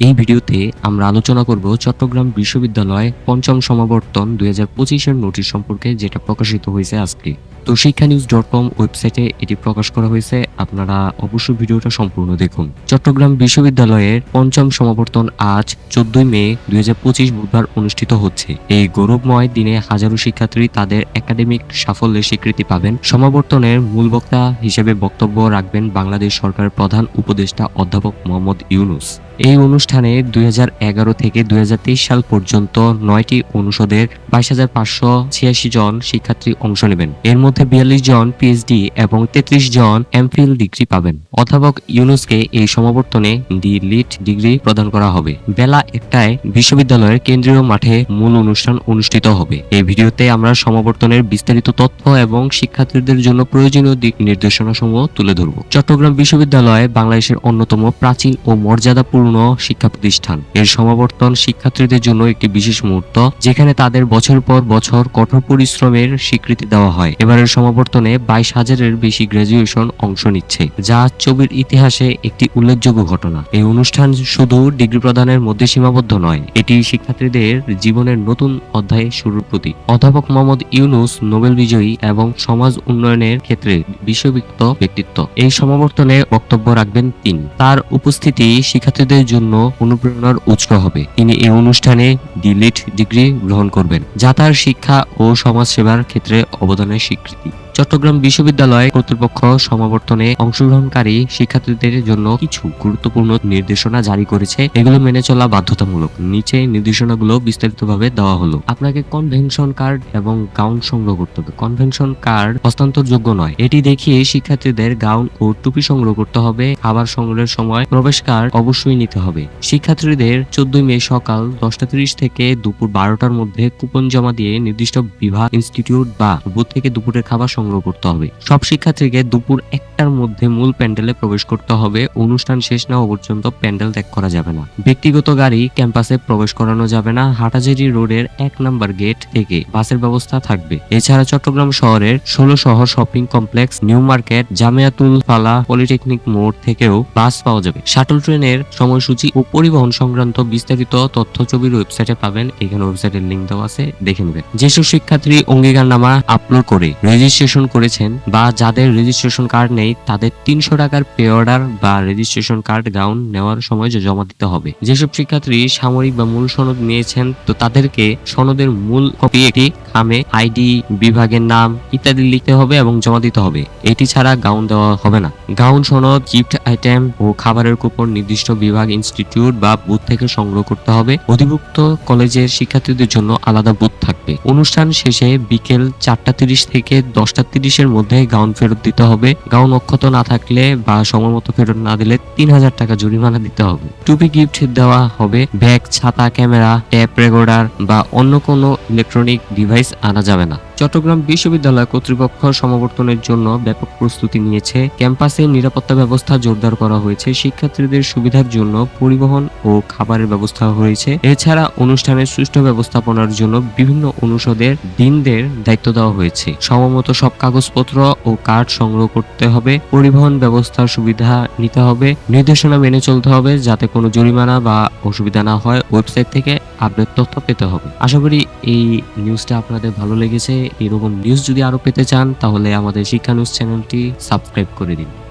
এই ভিডিওতে আমরা আলোচনা করব চট্টগ্রাম বিশ্ববিদ্যালয় পঞ্চম সমাবর্তন দুই হাজার পঁচিশের নোটিশ সম্পর্কে যেটা প্রকাশিত হয়েছে আজকে। তো শিক্ষা নিউজ ডট কম ওয়েবসাইটে এটি প্রকাশ করা হয়েছে, আপনারা অবশ্যই ভিডিওটা সম্পূর্ণ দেখুন। চট্টগ্রাম বিশ্ববিদ্যালয়ের পঞ্চম সমাবর্তন আজ চোদ্দই মে দুই হাজার পঁচিশ বুধবার অনুষ্ঠিত হচ্ছে। এই গৌরবময় দিনে হাজারো শিক্ষার্থী তাদের একাডেমিক সাফল্যের স্বীকৃতি পাবেন। সমাবর্তনের মূল বক্তা হিসেবে বক্তব্য রাখবেন বাংলাদেশ সরকারের প্রধান উপদেষ্টা অধ্যাপক মোহাম্মদ ইউনুস। এই অনুষ্ঠানে দুই হাজার এগারো থেকে দুই হাজার তেইশ সাল পর্যন্ত নয়টি অনুষদের বাইশ পাঁচশো ছিয়াশি জন শিক্ষার্থী অংশ নেবেন। এর মধ্যে বিয়াল্লিশ জন পিএইচডি এবং তেত্রিশ জন এমফিল ডিগ্রি পাবেন। অধ্যাপক ইউনুসকে এই সমাবর্তনে ডি লিট ডিগ্রি প্রদান করা হবে। বেলা একটায় বিশ্ববিদ্যালয়ের কেন্দ্রীয় মাঠে মূল অনুষ্ঠান অনুষ্ঠিত হবে। এই ভিডিওতে আমরা সমাবর্তনের বিস্তারিত তথ্য এবং শিক্ষার্থীদের জন্য প্রয়োজনীয় দিক নির্দেশনা সমূহ তুলে ধরব। চট্টগ্রাম বিশ্ববিদ্যালয় বাংলাদেশের অন্যতম প্রাচীন ও মর্যাদাপূর্ণ শিক্ষা প্রতিষ্ঠান। এর সমাবর্তন শিক্ষার্থীদের জন্য একটি বিশেষ মুহূর্ত, যেখানে তাদের বছর পর বছর কঠোর পরিশ্রমের স্বীকৃতি দেওয়া হয়। এবারের সমাবর্তনে বাইশ হাজারের বেশি গ্রাজুয়েশন অংশ নিচ্ছে, যা ছবির ইতিহাসে একটি উল্লেখযোগ্য ঘটনা। এই অনুষ্ঠান শুধু ডিগ্রি প্রদানের মধ্যে সীমাবদ্ধ নয়, এটি শিক্ষার্থীদের জীবনের নতুন অধ্যায়ে শুরুর প্রতীক। অধ্যাপক মোহাম্মদ ইউনুস নোবেল বিজয়ী এবং সমাজ উন্নয়নের ক্ষেত্রে বিশ্ববিখ্যাত ব্যক্তিত্ব। এই সমাবর্তনে বক্তব্য রাখবেন তিনি। তার উপস্থিতি শিক্ষার্থীদের জন্য অনুপ্রেরণার উৎস হবে। তিনি এই অনুষ্ঠানে ডিলিট ডিগ্রি গ্রহণ করবেন, যা তার শিক্ষা ও সমাজ সেবার ক্ষেত্রে অবদানের স্বীকৃতি। চট্টগ্রাম বিশ্ববিদ্যালয় কর্তৃপক্ষ সমাবর্তনে অংশগ্রহণকারী শিক্ষার্থীদের জন্য কিছু গুরুত্বপূর্ণ নির্দেশনা জারি করেছে। এগুলো মেনে চলা বাধ্যতামূলক। নিচে নির্দেশনাগুলো বিস্তারিতভাবে দেওয়া হলো। আপনাকে কনভেনশন কার্ড এবং গাউন সংগ্রহ করতে হবে। কনভেনশন কার্ড হস্তান্তরযোগ্য নয়। এটি দেখিয়ে শিক্ষার্থীদের গাউন ও টুপি সংগ্রহ করতে হবে। খাবার সংগ্রহের সময় প্রবেশ কার্ড অবশ্যই নিতে হবে। শিক্ষার্থীদের চোদ্দই মে সকাল দশটা তিরিশ থেকে দুপুর বারোটার মধ্যে কুপন জমা দিয়ে নির্দিষ্ট বিভাগ ইনস্টিটিউট বা বুথ থেকে দুপুরের খাবার সংগ্রহ করতে হবে। সব শিক্ষার্থীকে দুপুর একটার মধ্যে মূল প্যান্ডেলে প্রবেশ করতে হবে। অনুষ্ঠান শেষ না পর্যন্ত প্যান্ডেল ত্যাগ করা যাবে না। ব্যক্তিগত গাড়ি ক্যাম্পাসে প্রবেশ করানো যাবে না। হাটাজেরি রোডের এক নম্বর গেট থেকে বাসের ব্যবস্থা থাকবে। এছাড়া চট্টগ্রাম শহরের ষোলো শহর shopping complex, new market, Jamiatul Falah polytechnic মোড় থেকেও বাস পাওয়া যাবে। শাটল ট্রেনের সময়সূচি ও পরিবহন সংক্রান্ত বিস্তারিত তথ্য ছবির ওয়েবসাইটে পাবেন। এখানে ওয়েবসাইটের লিঙ্ক দেওয়া আছে, দেখে নেবেন। যেসব শিক্ষার্থী অঙ্গীকারনামা আপলোড করে, রেজিস্ট্রেশন করেছেন বা যাদের রেজিস্ট্রেশন কার্ড নেই, তাদের তিনশো টাকার পে অর্ডার বা রেজিস্ট্রেশন কার্ড গাউন নেওয়ার সময় জমা দিতে হবে। যেসব শিক্ষার্থী সাময়িক বা মূল সনদ নিয়েছেন, তো তাদেরকে সনদের মূল কপি, একটি খামে আইডি, বিভাগের নাম ইত্যাদি লিখতে হবে এবং জমা দিতে হবে। এটি ছাড়া গাউন দেওয়া হবে না। গাউন সনদ, গিফট আইটেম ও খাবারের কুপন নির্দিষ্ট বিভাগ, ইনস্টিটিউট বা বুথ থেকে সংগ্রহ করতে হবে। অধিভুক্ত কলেজের শিক্ষার্থীদের জন্য আলাদা বুথ থাকবে। অনুষ্ঠান শেষে বিকেল চারটা তিরিশ থেকে দশটা তিরিশের মধ্যে গাউন ফেরত দিতে হবে। গাউন অক্ষত না থাকলে বা সময় মতো ফেরত না দিলে তিন হাজার টাকা জরিমানা দিতে হবে। টুপি গিফট দেওয়া হবে। ব্যাগ, ছাতা, ক্যামেরা, ট্যাপ, রেকর্ডার বা অন্য কোনো ইলেকট্রনিক ডিভাইস আনা যাবে না। চট্টগ্রাম বিশ্ববিদ্যালয় কর্তৃপক্ষ সমাবর্তনের জন্য ব্যাপক প্রস্তুতি নিয়েছে। ক্যাম্পাসে নিরাপত্তা ব্যবস্থা জোরদার করা হয়েছে। শিক্ষার্থীদের সুবিধার জন্য পরিবহন ও খাবারের ব্যবস্থা হয়েছে। এছাড়া অনুষ্ঠানের সুষ্ঠু ব্যবস্থাপনার জন্য বিভিন্ন অনুষদের দিনদের দায়িত্ব দেওয়া হয়েছে। সময়মতো সব কাগজপত্র ও কার্ড সংগ্রহ করতে হবে। পরিবহন ব্যবস্থার সুবিধা নিতে হবে। নির্দেশনা মেনে চলতে হবে যাতে কোনো জরিমানা বা অসুবিধা না হয়। ওয়েবসাইট থেকে আপডেট তথ্য পেতে হবে। আশা করি এই নিউজটা আপনাদের ভালো লেগেছে। এরকম নিউজ যদি আরও পেতে চান তাহলে আমাদের শিক্ষা নিউজ চ্যানেলটি সাবস্ক্রাইব করে দিন।